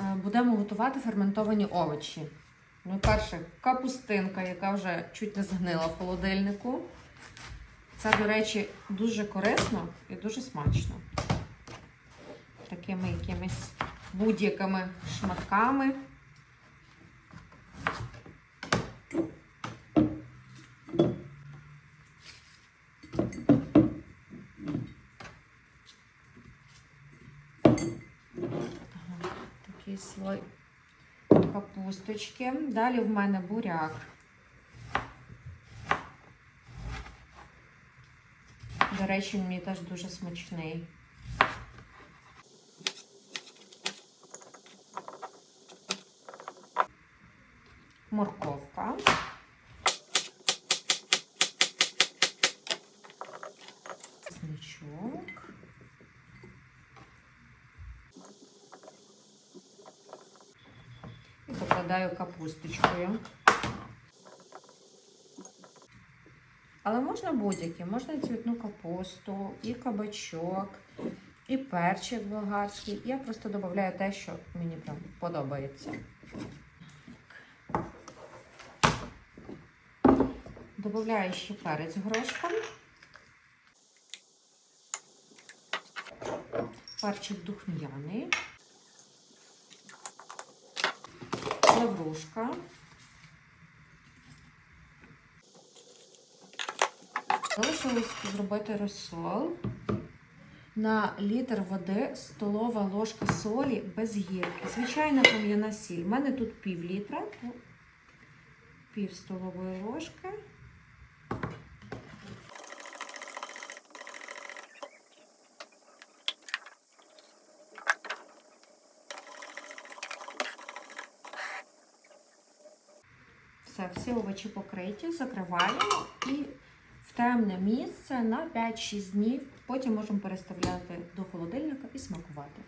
е, будемо готувати ферментовані овочі. Ну, перше, капустинка, яка вже чуть не згнила в холодильнику. Це, до речі, дуже корисно і дуже смачно. Такими якимись будь-якими шматками. Такий слой капусточки. Далі в мене буряк. До речі, мені теж дуже смачний. Морковка. Чесничок. І капусточкою. Але можна будь-які, можна і цвітну капусту, і кабачок, і перчик болгарський. Я просто додаю те, що мені прям подобається. Добавляю ще перець горошком. Перчик духм'яний. Лаврушка. Залишилось зробити розсол. На літр води столова ложка солі без гірки. Звичайна пом'яна сіль. У мене тут пів літра, пів столової ложки. Все, всі овочі покриті, закриваємо і в темне місце на 5-6 днів. Потім можемо переставляти до холодильника і смакувати.